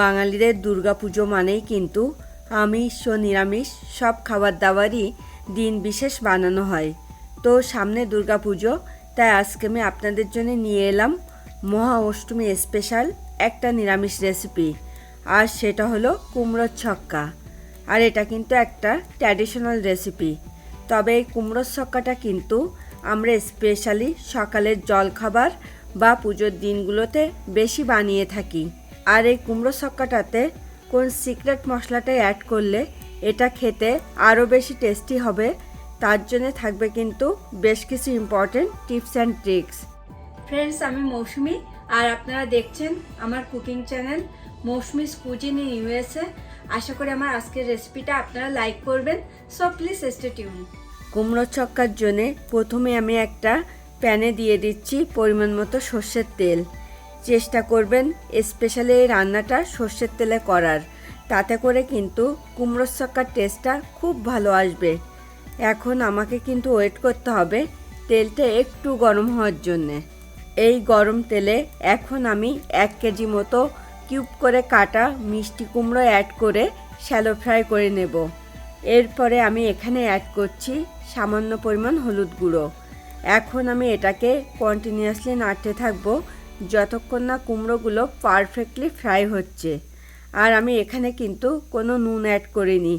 বাঙালিদের দুর্গাপুজো মানেই কিন্তু আমিষ ও নিরামিষ, সব খাবার দাবারই দিন বিশেষ বানানো হয়। তো সামনে দুর্গাপুজো, তাই আজকে আমি আপনাদের জন্য নিয়ে এলাম মহা অষ্টমী স্পেশাল একটা নিরামিষ রেসিপি। আর সেটা হলো কুমড়োর ছক্কা। আর এটা কিন্তু একটা ট্র্যাডিশনাল রেসিপি। তবে এই কুমড়োর ছক্কাটা কিন্তু আমরা স্পেশালি সকালের জলখাবার বা পুজোর দিনগুলোতে বেশি বানিয়ে থাকি। আর এই কুমড়ো ছক্কাটাতে কোন সিক্রেট মশলাটা অ্যাড করলে এটা খেতে আরও বেশি টেস্টি হবে তার জন্য থাকবে কিন্তু বেশ কিছু important tips and tricks friends আমি মৌসুমি আর আপনারা দেখছেন আমার cooking channel Mousumi's cuisine in USA আশা করি আমার আজকের রেসিপিটা আপনারা লাইক করবেন সো প্লিজ স্টে টিউন কুমড়ো ছক্কার জন্যে প্রথমে আমি একটা প্যানে দিয়ে দিচ্ছি পরিমাণ মতো সর্ষের তেল। চেষ্টা করবেন স্পেশালি এই রান্নাটা সর্ষের তেলে করার। তাতে করে কিন্তু কুমড়োর ছক্কার টেস্টটা খুব ভালো আসবে। এখন আমাকে কিন্তু ওয়েট করতে হবে তেলটা একটু গরম হওয়ার জন্যে। এই গরম তেলে এখন আমি এক কেজি মতো কিউব করে কাটা মিষ্টি কুমড়ো অ্যাড করে শ্যালো ফ্রাই করে নেব। এরপরে আমি এখানে অ্যাড করছি সামান্য পরিমাণ হলুদ গুঁড়ো। এখন আমি এটাকে কন্টিনিউয়াসলি নাড়তে থাকব যতক্ষণ না কুমড়োগুলো পারফেক্টলি ফ্রাই হচ্ছে। আর আমি এখানে কিন্তু কোনো নুন অ্যাড করিনি।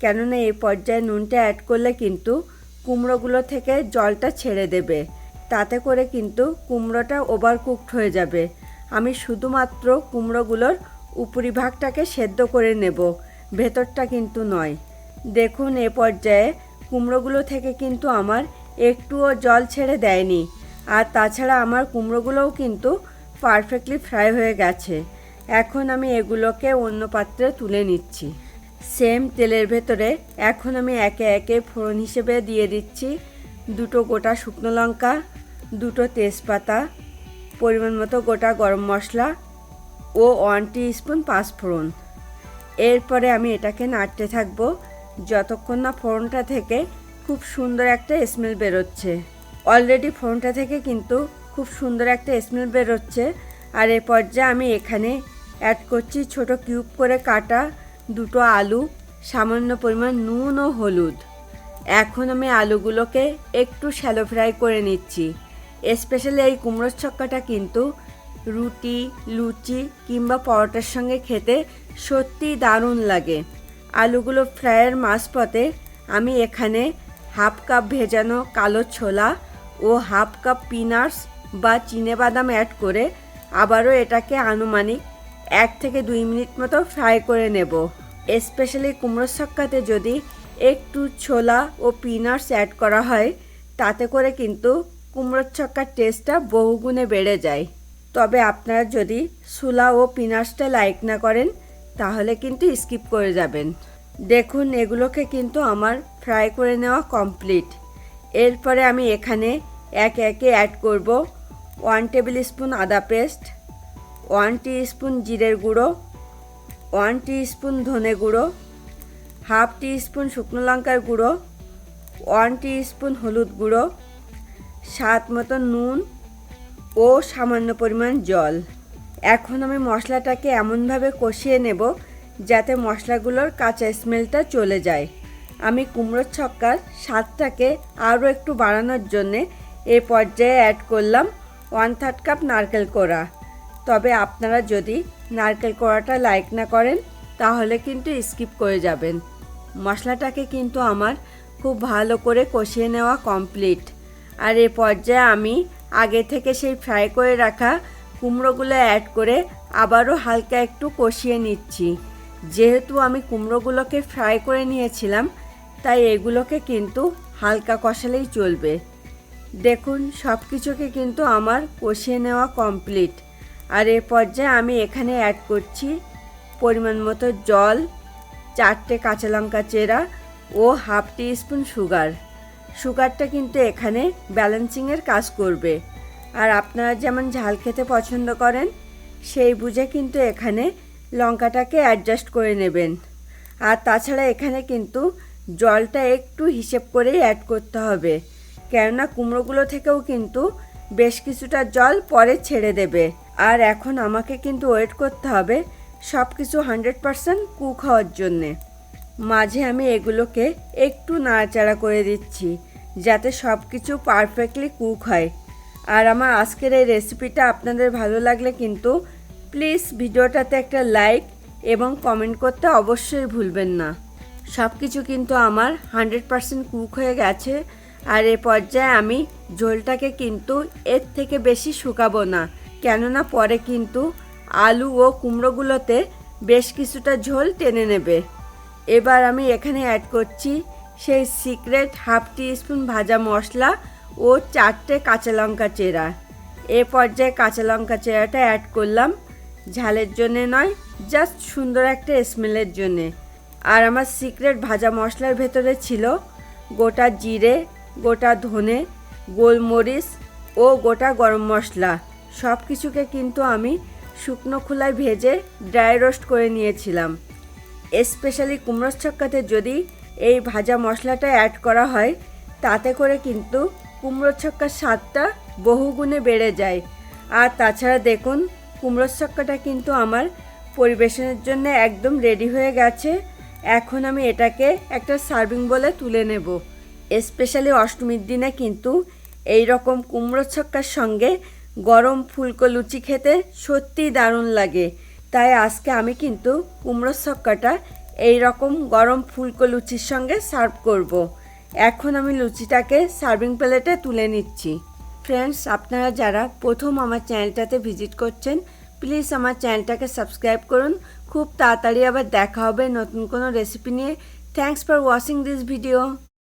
কেননা এই পর্যায়ে নুনটা অ্যাড করলে কিন্তু কুমড়োগুলো থেকে জলটা ছেড়ে দেবে। তাতে করে কিন্তু কুমড়োটা ওভার কুকড হয়ে যাবে। আমি শুধুমাত্র কুমড়োগুলোর উপরিভাগটাকে সেদ্ধ করে নেব, ভেতরটা কিন্তু নয়। দেখুন এ পর্যায়ে কুমড়োগুলো থেকে কিন্তু আমার একটুও জল ছেড়ে দেয়নি। আর তাছাড়া আমার কুমড়োগুলোও কিন্তু পারফেক্টলি ফ্রাই হয়ে গেছে। এখন আমি এগুলোকে অন্য পাত্রে তুলে নিচ্ছি। সেম তেলের ভেতরে এখন আমি একে একে ফোড়ন হিসেবে দিয়ে দিচ্ছি। দুটো গোটা শুকনো লঙ্কা, দুটো তেজপাতা, পরিমাণ মতো গোটা গরম মশলা ও ওয়ান স্পুন পাঁচফোড়ন। এরপরে আমি এটাকে নাড়তে থাকব। যতক্ষণ না ফোড়নটা থেকে খুব সুন্দর একটা স্মেল বেরোচ্ছে। অলরেডি ফোনটা থেকে কিন্তু খুব সুন্দর একটা স্মেল বেরোচ্ছে। আর এ পর্যায়ে আমি এখানে অ্যাড করছি ছোট কিউব করে কাটা দুটো আলু, সামান্য পরিমাণ নুন ও হলুদ। এখন আমি আলুগুলোকে একটু শ্যালো ফ্রাই করে নিচ্ছি। স্পেশালি এই কুমড়োর ছক্কাটা কিন্তু রুটি, লুচি কিংবা পরোটার সঙ্গে খেতে সত্যিই দারুণ লাগে। আলুগুলো ফ্রাইয়ের মাঝপথে আমি এখানে হাফ কাপ ভেজানো কালো ছোলা ও হাফ কাপ পিনাটস বা বাদাম অ্যাড করে আবারও এটাকে আনুমানিক এক থেকে দুই মিনিট মতো ফ্রাই করে নেব। স্পেশালি কুমড়োর ছক্কাতে যদি একটু ছোলা ও পিনাটস অ্যাড করা হয়, তাতে করে কিন্তু কুমড়োর ছক্কার টেস্টটা বহুগুণে বেড়ে যায়। তবে আপনারা যদি সুলা ও পিনাটসটা লাইক না করেন, তাহলে কিন্তু স্কিপ করে যাবেন। দেখুন, এগুলোকে কিন্তু আমার ফ্রাই করে নেওয়া কমপ্লিট এরপরে আমি এখানে একে একে অ্যাড করব ওয়ান টেবিল স্পুন আদা পেস্ট ওয়ান টি স্পুন জিরের গুঁড়ো ওয়ান টি স্পুন ধনে গুঁড়ো হাফ টি স্পুন শুকনো লঙ্কার গুঁড়ো ওয়ান টি স্পুন হলুদ গুঁড়ো, স্বাদ মতো নুন ও সামান্য পরিমাণ জল। এখন আমি মশলাটাকে এমনভাবে কষিয়ে নেব যাতে মশলাগুলোর কাঁচা স্মেলটা চলে যায়। আমি কুমড়োর ছক্কার স্বাদটাকে আরও একটু বাড়ানোর জন্যে এই পর্যায়ে অ্যাড করলাম ওয়ান থার্ড কাপ নারকেল কোড়া। তবে আপনারা যদি নারকেল কোড়াটা লাইক না করেন, তাহলে কিন্তু স্কিপ করে যাবেন। মশলাটাকে কিন্তু আমার খুব ভালো করে কষিয়ে নেওয়া কমপ্লিট আর এ পর্যায়ে আমি আগে থেকে সেই ফ্রাই করে রাখা কুমড়োগুলো অ্যাড করে আবারও হালকা একটু কষিয়ে নিচ্ছি। যেহেতু আমি কুমড়োগুলোকে ফ্রাই করে নিয়েছিলাম তাই এগুলোকে কিন্তু হালকা কষালেই চলবে। দেখুন সব কিছুকে কিন্তু আমার কষিয়ে নেওয়া কমপ্লিট আর এ পর্যায়ে আমি এখানে অ্যাড করছি পরিমাণ মতো জল, চারটে কাঁচা লঙ্কা চেরা ও হাফ টি স্পুন সুগার সুগারটা কিন্তু এখানে ব্যালেন্সিংয়ের কাজ করবে। আর আপনারা যেমন ঝাল খেতে পছন্দ করেন, সেই বুঝে কিন্তু এখানে লঙ্কাটাকে অ্যাডজাস্ট করে নেবেন। আর তাছাড়া এখানে কিন্তু জলটা একটু হিসেব করেই অ্যাড করতে হবে। কেননা কুমড়োগুলো থেকেও কিন্তু বেশ কিছুটা জল পরে ছেড়ে দেবে। আর এখন আমাকে কিন্তু ওয়েট করতে হবে সব কিছু হান্ড্রেড পারসেন্ট কুক হওয়ার জন্যে। মাঝে আমি এগুলোকে একটু নাড়াচাড়া করে দিচ্ছি, যাতে সব কিছু পারফেক্টলি কুক হয়। আর আমার আজকের এই রেসিপিটা আপনাদের ভালো লাগলে কিন্তু প্লিজ ভিডিওটাতে একটা লাইক এবং কমেন্ট করতে অবশ্যই ভুলবেন না। সব কিছু কিন্তু আমার হান্ড্রেড পারসেন্ট কুক হয়ে গেছে। আর এ পর্যায়ে আমি ঝোলটাকে কিন্তু এর থেকে বেশি শুকাবো না। কেননা পরে কিন্তু আলু ও কুমড়োগুলোতে বেশ কিছুটা ঝোল টেনে নেবে। এবার আমি এখানে অ্যাড করছি সেই সিক্রেট হাফ টি স্পুন ভাজা মশলা ও চারটে কাঁচা লঙ্কা চেরা। এ পর্যায়ে কাঁচা লঙ্কা চেরাটা অ্যাড করলাম। ঝালের জন্যে নয় জাস্ট সুন্দর একটা স্মেলের জন্যে। আর আমার সিক্রেট ভাজা মশলার ভেতরে ছিল গোটা জিরে, গোটা ধনে, গোলমরিচ ও গোটা গরম মশলা। সব কিছুকে কিন্তু আমি শুকনো খোলায় ভেজে ড্রাই রোস্ট করে নিয়েছিলাম। স্পেশালি কুমড়োর ছক্কাতে যদি এই ভাজা মশলাটা অ্যাড করা হয়, তাতে করে কিন্তু কুমড়োর ছক্কার স্বাদটা বহুগুণে বেড়ে যায়। আর তাছাড়া দেখুন, কুমড়োর ছক্কাটা কিন্তু আমার পরিবেশনের জন্য একদম রেডি হয়ে গেছে। এখন আমি এটাকে একটা সার্ভিং বলে তুলে নেব। স্পেশালি অষ্টমীর দিনে কিন্তু এই রকম কুমড়ো ছক্কার সঙ্গে গরম ফুলকো লুচি খেতে সত্যিই দারুণ লাগে। তাই আজকে আমি কিন্তু কুমড়ো ছক্কাটা এই রকম গরম ফুলকো লুচির সঙ্গে সার্ভ করব। এখন আমি লুচিটাকে সার্ভিং প্লেটে তুলে নিচ্ছি। ফ্রেন্ডস আপনারা যারা প্রথম আমার চ্যানেলটাতে ভিজিট করছেন প্লিজ আমার চ্যানেলটাকে সাবস্ক্রাইব করুন। খুব তাড়াতাড়ি আবার দেখা হবে নতুন কোনো রেসিপি নিয়ে। Thanks for watching this video